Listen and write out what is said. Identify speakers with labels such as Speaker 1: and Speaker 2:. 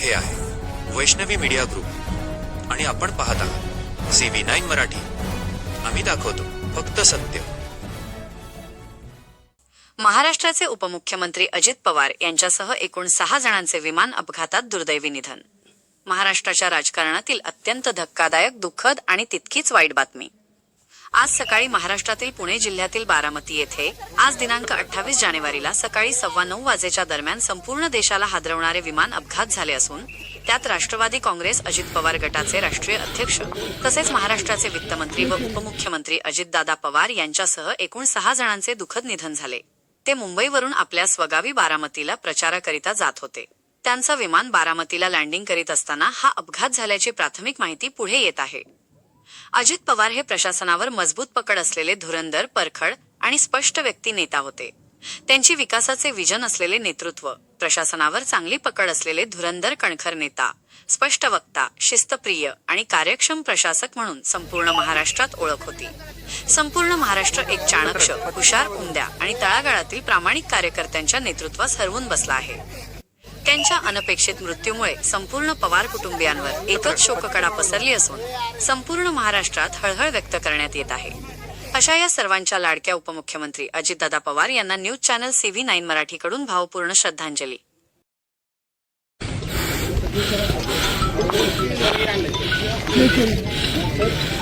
Speaker 1: हे आहे. Vaishnavi media group. आणि आपण पाहत आहात. C V nine Marathi. आम्ही दाखवतो फक्त सत्य.
Speaker 2: महाराष्ट्राचे उपमुख्यमंत्री अजित पवार यांच्यासह एकूण सहा जणांचे विमान अपघातात दुर्दैवी निधन. महाराष्ट्राच्या राजकारणातील अत्यंत धक्कादायक दुःखद आणि तितकीच वाईट बातमी. आज सकाळी महाराष्ट्रातील पुणे जिल्ह्यातील बारामती येथे आज दिनांक अठ्ठावीस जानेवारीला सकाळी सव्वा नऊ वाजेच्या दरम्यान संपूर्ण देशाला हादरवणारे विमान अपघात झाले असून त्यात राष्ट्रवादी काँग्रेस अजित पवार गटाचे राष्ट्रीय अध्यक्ष तसेच महाराष्ट्राचे वित्तमंत्री व उपमुख्यमंत्री अजितदादा पवार यांच्यासह एकूण सहा जणांचे दुःखद निधन झाले. ते मुंबईवरून आपल्या स्वगावी बारामतीला प्रचाराकरिता जात होते. त्यांचं विमान बारामतीला लँडिंग करीत असताना हा अपघात झाल्याची प्राथमिक माहिती पुढे येत आहे. अजित पवार हे प्रशासनावर मजबूत पकड असलेले धुरंधर परखड आणि स्पष्ट व्यक्ती नेता होते. त्यांची विकासाचे विजन असलेले नेतृत्व प्रशासनावर चांगली पकड असलेले धुरंधर कणखर नेता स्पष्ट वक्ता शिस्तप्रिय आणि कार्यक्षम प्रशासक म्हणून संपूर्ण महाराष्ट्रात ओळख होती. संपूर्ण महाराष्ट्र एक चाणक्य हुशार उमद्या आणि तळागाळातील प्रामाणिक कार्यकर्त्यांच्या नेतृत्वास हरवून बसला आहे. त्यांच्या अनपेक्षित मृत्यूमुळे संपूर्ण पवार कुटुंबियांवर एकच शोककडा पसरली असून संपूर्ण महाराष्ट्रात हळहळ व्यक्त करण्यात येत आहे अशा या सर्वांच्या लाडक्या उपमुख्यमंत्री अजितदादा पवार यांना न्यूज चॅनल सीव्ही नाईन मराठीकडून भावपूर्ण श्रद्धांजली
Speaker 3: Thank you.